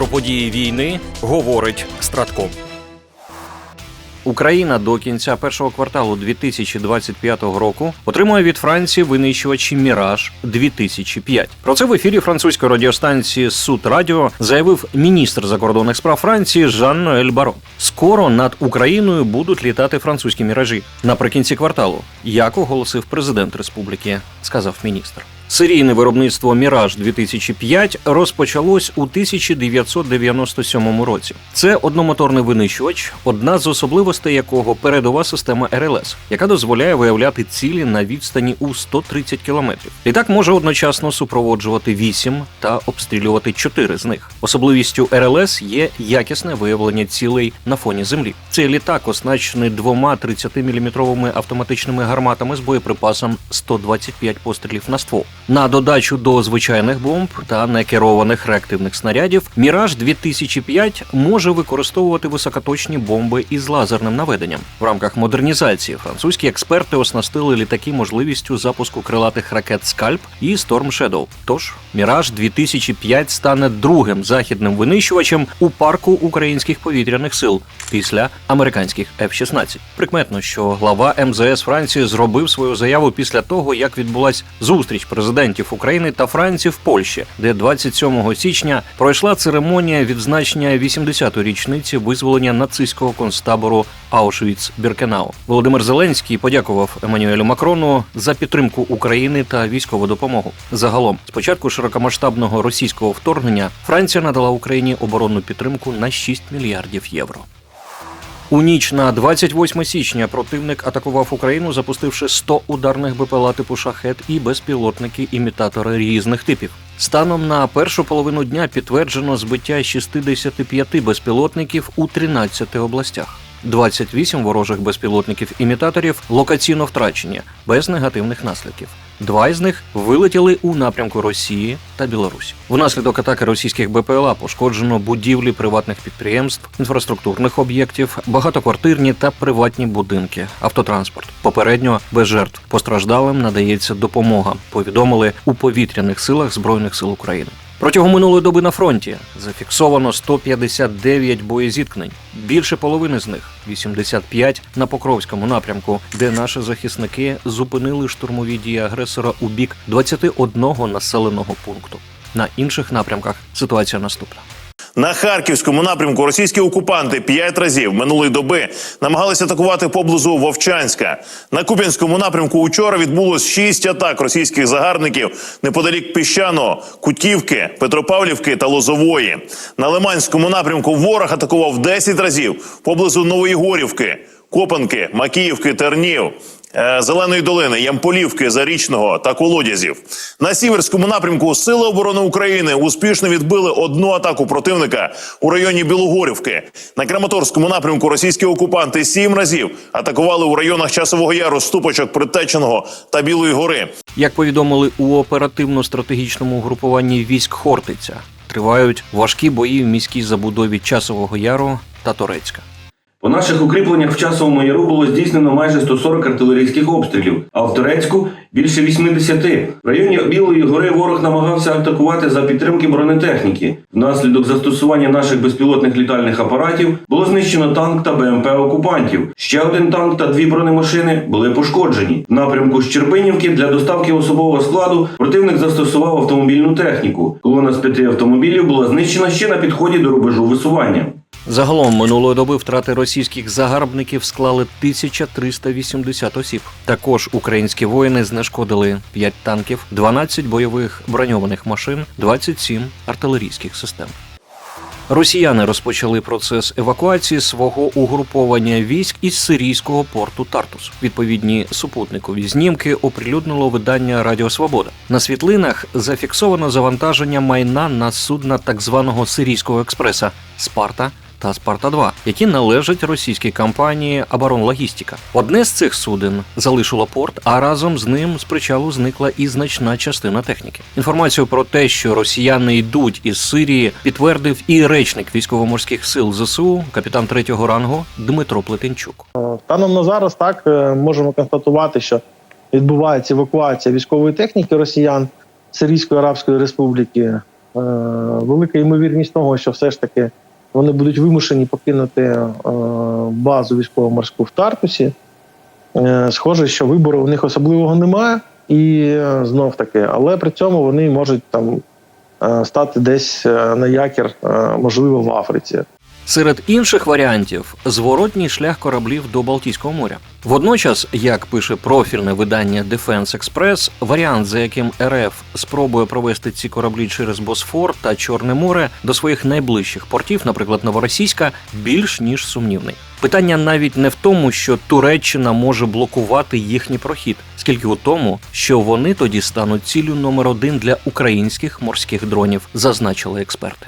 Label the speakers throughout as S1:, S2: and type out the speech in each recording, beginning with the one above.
S1: Про події війни говорить Стратком. Україна до кінця першого кварталу 2025 року отримує від Франції винищувачі Міраж 2005 Про це в ефірі французької радіостанції Суд Радіо заявив міністр закордонних справ Франції Жан Ноель Баро. Скоро над Україною будуть літати французькі міражі наприкінці кварталу, як оголосив президент республіки, сказав міністр. Серійне виробництво Міраж 2005 розпочалось у 1997 році. Це одномоторний винищувач, одна з особливостей якого передова система РЛС, яка дозволяє виявляти цілі на відстані у 130 кілометрів. Літак може одночасно супроводжувати 8 та обстрілювати 4 з них. Особливістю РЛС є якісне виявлення цілей на фоні землі. Цей літак оснащений двома 30-мм автоматичними гарматами з боєприпасом 125 пострілів на ствол. На додачу до звичайних бомб та некерованих реактивних снарядів, Міраж 2005 може використовувати високоточні бомби із лазерним наведенням. В рамках модернізації французькі експерти оснастили літаки можливістю запуску крилатих ракет Скальп і Storm Shadow. Тож Міраж 2005 стане другим західним винищувачем у парку українських повітряних сил після американських F-16. Прикметно, що глава МЗС Франції зробив свою заяву після того, як відбулась зустріч президентів України та Франції в Польщі, де 27 січня пройшла церемонія відзначення 80-ї річниці визволення нацистського концтабору Аушвіц-Біркенау. Володимир Зеленський подякував Еммануелю Макрону за підтримку України та військову допомогу. Загалом, з початку широкомасштабного російського вторгнення, Франція надала Україні оборонну підтримку на 6 мільярдів євро. У ніч на 28 січня противник атакував Україну, запустивши 100 ударних БПЛА типу шахет і безпілотники-імітатори різних типів. Станом на першу половину дня підтверджено збиття 65 безпілотників у 13 областях. 28 ворожих безпілотників-імітаторів локаційно втрачені без негативних наслідків. Два із них вилетіли у напрямку Росії та Білорусі. Внаслідок атаки російських БПЛА пошкоджено будівлі приватних підприємств, інфраструктурних об'єктів, багатоквартирні та приватні будинки, автотранспорт. Попередньо без жертв постраждалим надається допомога. Повідомили у повітряних силах збройних сил України. Протягом минулої доби на фронті зафіксовано 159 боєзіткнень. Більше половини з них 85 на Покровському напрямку, де наші захисники зупинили штурмові дії агресора у бік 21 населеного пункту. На інших напрямках ситуація наступна.
S2: На харківському напрямку російські окупанти п'ять разів минулої доби намагалися атакувати поблизу Вовчанська. На Куп'янському напрямку учора відбулось шість атак російських загарбників неподалік Піщаного, Кутівки, Петропавлівки та Лозової. На Лиманському напрямку ворог атакував 10 разів поблизу Новоєгорівки, Копанки, Макіївки, Тернів. Е, Зеленої долини, Ямполівки, Зарічного та Колодязів на сіверському напрямку Сили оборони України успішно відбили одну атаку противника у районі Білогорівки. На Краматорському напрямку російські окупанти сім разів атакували у районах Часового Яру, Ступочок, Притеченого та Білої Гори.
S1: Як повідомили у оперативно-стратегічному групуванні військ Хортиця, тривають важкі бої в міській забудові Часового Яру та Торецька.
S3: По наших укріпленнях в часовому яру було здійснено майже 140 артилерійських обстрілів, а в Турецьку більше 80. В районі Білої гори ворог намагався атакувати за підтримки бронетехніки. Внаслідок застосування наших безпілотних літальних апаратів було знищено танк та БМП окупантів. Ще один танк та дві бронемашини були пошкоджені. В напрямку Щербинівки для доставки особового складу противник застосував автомобільну техніку. Колона з п'яти автомобілів була знищена ще на підході до рубежу висування.
S1: Загалом минулої доби втрати російських загарбників склали 1380 осіб. Також українські воїни знешкодили 5 танків, 12 бойових броньованих машин, 27 артилерійських систем. Росіяни розпочали процес евакуації свого угруповання військ із сирійського порту Тартус. Відповідні супутникові знімки оприлюднило видання Радіо Свобода. На світлинах зафіксовано завантаження майна на судна так званого сирійського експреса Спарта та Спарта 2 які належать російській компанії Оборонлогістика. Одне з цих суден залишило порт, а разом з ним з причалу зникла і значна частина техніки. Інформацію про те, що росіяни йдуть із Сирії, підтвердив і речник військово-морських сил ЗСУ, капітан третього рангу Дмитро Плетенчук.
S4: Станом на зараз так е, можемо констатувати, що відбувається евакуація військової техніки росіян Сирійської Арабської Республіки. велика ймовірність того, що все ж таки вони будуть вимушені покинути е, базу військово-морську в Тартусі. Е, Схоже, що вибору у них особливого немає, і е, знов таки, але при цьому вони можуть там стати десь на якір, можливо, в Африці.
S1: Серед інших варіантів зворотній шлях кораблів до Балтійського моря. Водночас, як пише профільне видання Defense Express, варіант, за яким РФ спробує провести ці кораблі через Босфор та Чорне море до своїх найближчих портів, наприклад, Новоросійська, більш ніж сумнівний. Питання навіть не в тому, що Туреччина може блокувати їхній прохід, скільки у тому, що вони тоді стануть ціллю номер один для українських морських дронів, зазначили експерти.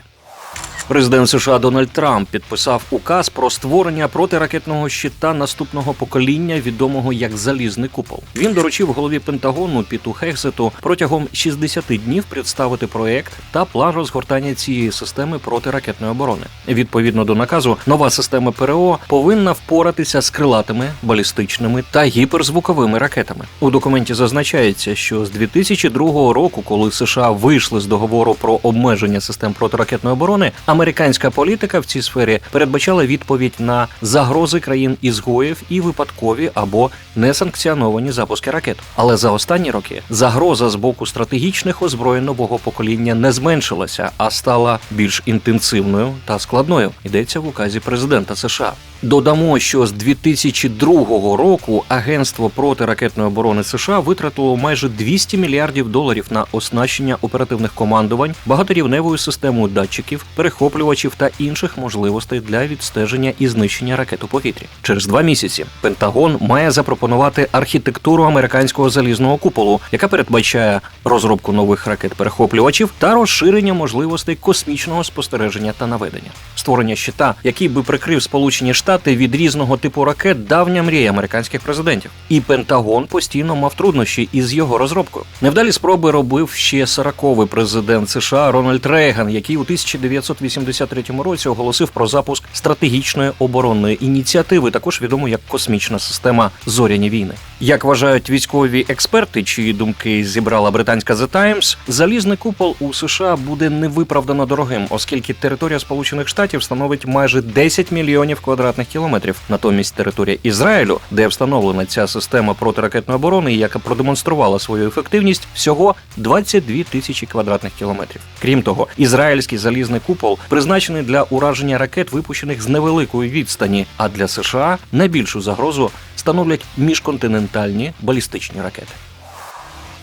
S1: Президент США Дональд Трамп підписав указ про створення протиракетного щита наступного покоління, відомого як залізний купол. Він доручив голові Пентагону Піту Хексету протягом 60 днів представити проект та план розгортання цієї системи протиракетної оборони. Відповідно до наказу, нова система ПРО повинна впоратися з крилатими, балістичними та гіперзвуковими ракетами. У документі зазначається, що з 2002 року, коли США вийшли з договору про обмеження систем протиракетної оборони, американська політика в цій сфері передбачала відповідь на загрози країн ізгоїв і випадкові або несанкціоновані запуски ракет. Але за останні роки загроза з боку стратегічних озброєнь нового покоління не зменшилася, а стала більш інтенсивною та складною. Йдеться в указі президента США. Додамо, що з 2002 року Агентство протиракетної оборони США витратило майже 200 мільярдів доларів на оснащення оперативних командувань багаторівневою системою датчиків, перехоплювачів та інших можливостей для відстеження і знищення ракет у повітрі. Через два місяці Пентагон має запропонувати архітектуру американського залізного куполу, яка передбачає розробку нових ракет-перехоплювачів та розширення можливостей космічного спостереження та наведення. Створення щита, який би прикрив Сполучені Штати від різного типу ракет, давня мрія американських президентів. І Пентагон постійно мав труднощі із його розробкою. Невдалі спроби робив ще 40-й президент США Рональд Рейган, який у 1983 році оголосив про запуск стратегічної оборонної ініціативи, також відому як космічна система зоряні війни. Як вважають військові експерти, чиї думки зібрала британська The Times, залізний купол у США буде невиправдано дорогим, оскільки територія Сполучених Штатів становить майже 10 мільйонів квадратних кілометрів. Натомість територія Ізраїлю, де встановлена ця система протиракетної оборони, яка продемонструвала свою ефективність, всього 22 тисячі квадратних кілометрів. Крім того, ізраїльський залізний купол призначений для ураження ракет, випущених з невеликої відстані. А для США найбільшу загрозу становлять міжконтинентальні балістичні ракети.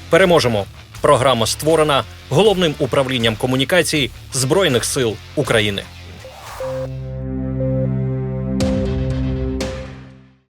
S1: Переможемо. Програма створена головним управлінням комунікацій Збройних сил України.